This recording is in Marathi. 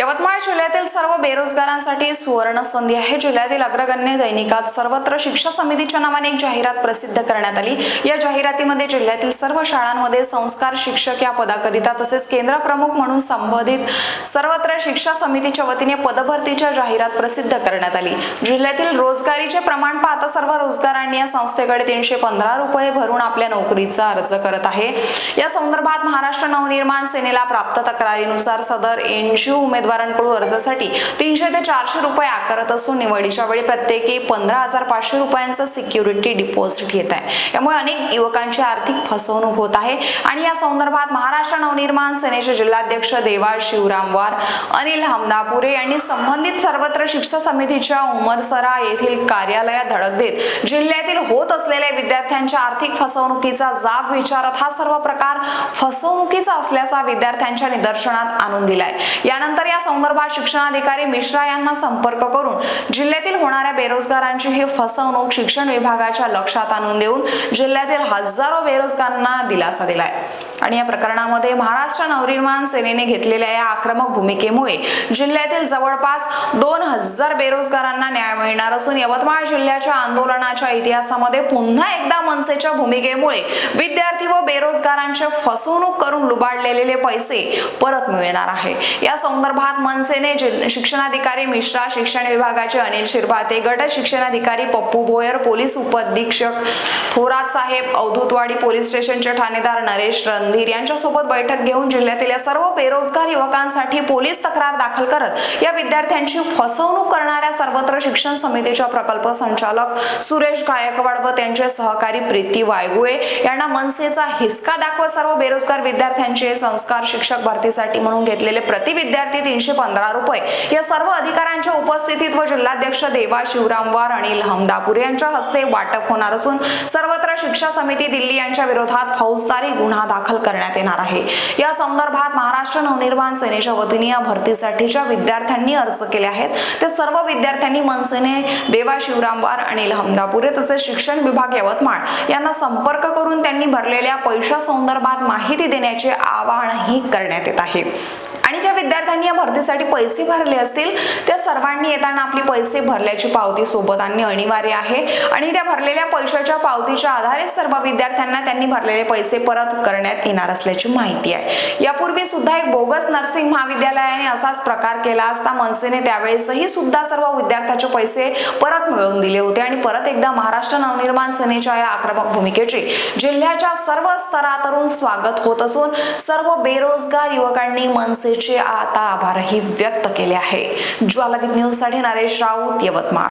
यवतमाळ जिल्ह्यातील सर्व बेरोजगारांसाठी सुवर्ण संधी आहे. जिल्ह्यातील अग्रगण्य दैनिकात सर्वत्र शिक्षा समितीच्या नावाने एक जाहिरात प्रसिद्ध करण्यात आली. या जाहिरातीमध्ये जिल्ह्यातील सर्व शाळांमध्ये संस्कार शिक्षक या पदाकरिता तसेच केंद्र प्रमुख म्हणून संबोधित सर्वत्र शिक्षा समितीच्या वतीने पदभरतीच्या जाहिरात प्रसिद्ध करण्यात आली. जिल्ह्यातील रोजगारीचे प्रमाण पाहता सर्व रोजगारांनी या संस्थेकडे तीनशे पंधरा रुपये भरून आपल्या नोकरीचा अर्ज करत आहे. या संदर्भात महाराष्ट्र नवनिर्माण सेनेला प्राप्त तक्रारीनुसार सदर एनजीओ उमेदवारांकडून अर्जासाठी तीनशे ते चारशे रुपये आकारत असून निवडीच्या वेळी प्रत्येकी पंधरा हजार पाचशे रुपयांचं सिक्युरिटी डिपॉझिट घेत आहे. यामुळे अनेक युवकांची आर्थिक फसवणूक होत आहे. आणि या संदर्भात महाराष्ट्र नवनिर्माण सेनेचे जिल्हाध्यक्ष देवा शिवराम वार अनिल हमदापुरे यांनी संबंधित सर्वत्र शिक्षा समितीच्या उमरसरा येथील कार्यालयात धडक देत जिल्ह्यातील होत असलेल्या विद्यार्थ्यांच्या आर्थिक फसवणुकीचा जाब विचारत हा सर्व प्रकार फसवणुकीचा असल्याचा विद्यार्थ्यांच्या निदर्शनात आणून दिलाय. यानंतर या संदर्भात शिक्षण शिक्षणाधिकारी मिश्रा यांना संपर्क करून जिल्ह्यातील होणाऱ्या बेरोजगारांची ही फसवणूक शिक्षण विभागाच्या लक्षात आणून देऊन जिल्ह्यातील हजारो बेरोजगारांना दिलासा दिलाय. आणि या प्रकरणामध्ये महाराष्ट्र नवनिर्माण सेनेने घेतलेल्या या आक्रमक भूमिकेमुळे जिल्ह्यातील जवळपास दोन हजार बेरोजगारांना न्याय मिळणार असून यवतमाळ जिल्ह्याच्या आंदोलनाच्या इतिहासामध्ये पुन्हा एकदा मनसेच्या भूमिकेमुळे विद्यार्थी व बेरोजगारांचे फसवणूक करून लुबाडलेले पैसे परत मिळणार आहे. या संदर्भात मनसेने शिक्षणाधिकारी मिश्रा शिक्षण विभागाचे अनिल शिरभाते गट शिक्षणाधिकारी पप्पू भोयर पोलीस उपअधीक्षक थोरात साहेब अवधूतवाडी पोलीस स्टेशनचे ठाणेदार नरेश रणधीर यांच्यासोबत बैठक घेऊन जिल्ह्यातील या सर्व बेरोजगार युवकांसाठी पोलीस तक्रार दाखल करत या विद्यार्थ्यांची फसवणूक करणाऱ्या सर्वत्र शिक्षण समितीच्या प्रकल्प संचालक सुरेश गायकवाड व त्यांचे सहकारी प्रीती वायगुळे यांना मनसेचा हिसका दाखवत सर्व बेरोजगार विद्यार्थ्यांचे संस्कार शिक्षक भरतीसाठी म्हणून घेतलेले प्रति विद्यार्थी तीनशे पंधरा रुपये या सर्व अधिकाऱ्यांच्या उपस्थितीत व जिल्हाध्यक्ष देवा शिवरामवार अनिल हमदापूर यांच्या हस्ते वाटप होणार असून सर्वत्र शिक्षा समिती दिल्ली यांच्या विरोधात फौजदारी गुन्हा दाखल करण्यात येणार आहे. या संदर्भात महाराष्ट्र नवनिर्माण सेनेच्या वतीने या भरतीसाठीच्या विद्यार्थ्यांनी अर्ज केले आहेत. ते सर्व विद्यार्थ्यांनी मनसेने देवा शिवरामवार अनिल हमदापुरे तसेच शिक्षण विभाग यवतमाळ यांना संपर्क करून त्यांनी भरलेल्या पैशा संदर्भात माहिती देण्याचे आवाहनही करण्यात येत आहे. आणि ज्या विद्यार्थ्यांनी या भरतीसाठी पैसे भरले असतील त्या सर्वांनी येताना आपली पैसे भरल्याची पावती सोबत आणणे अनिवार्य आहे. आणि त्या भरलेल्या पैशाच्या पावतीच्या आधारे सर्व विद्यार्थ्यांना त्यांनी भरलेले पैसे परत करण्यात येणार असल्याची माहिती आहे. यापूर्वी सुद्धा एक बोगस नर्सिंग महाविद्यालयाने असाच प्रकार केला असता मनसेने त्यावेळेसही सुद्धा सर्व विद्यार्थ्याचे पैसे परत मिळवून दिले होते आणि परत एकदा महाराष्ट्र नवनिर्माण सेनेच्या या आक्रमक भूमिकेचे जिल्ह्याच्या सर्व स्तरातून स्वागत होत असून सर्व बेरोजगार युवकांनी मनसे आता आभारही व्यक्त केले आहे. ज्वालादीप न्यूजसाठी नरेश राऊत यवतमाळ.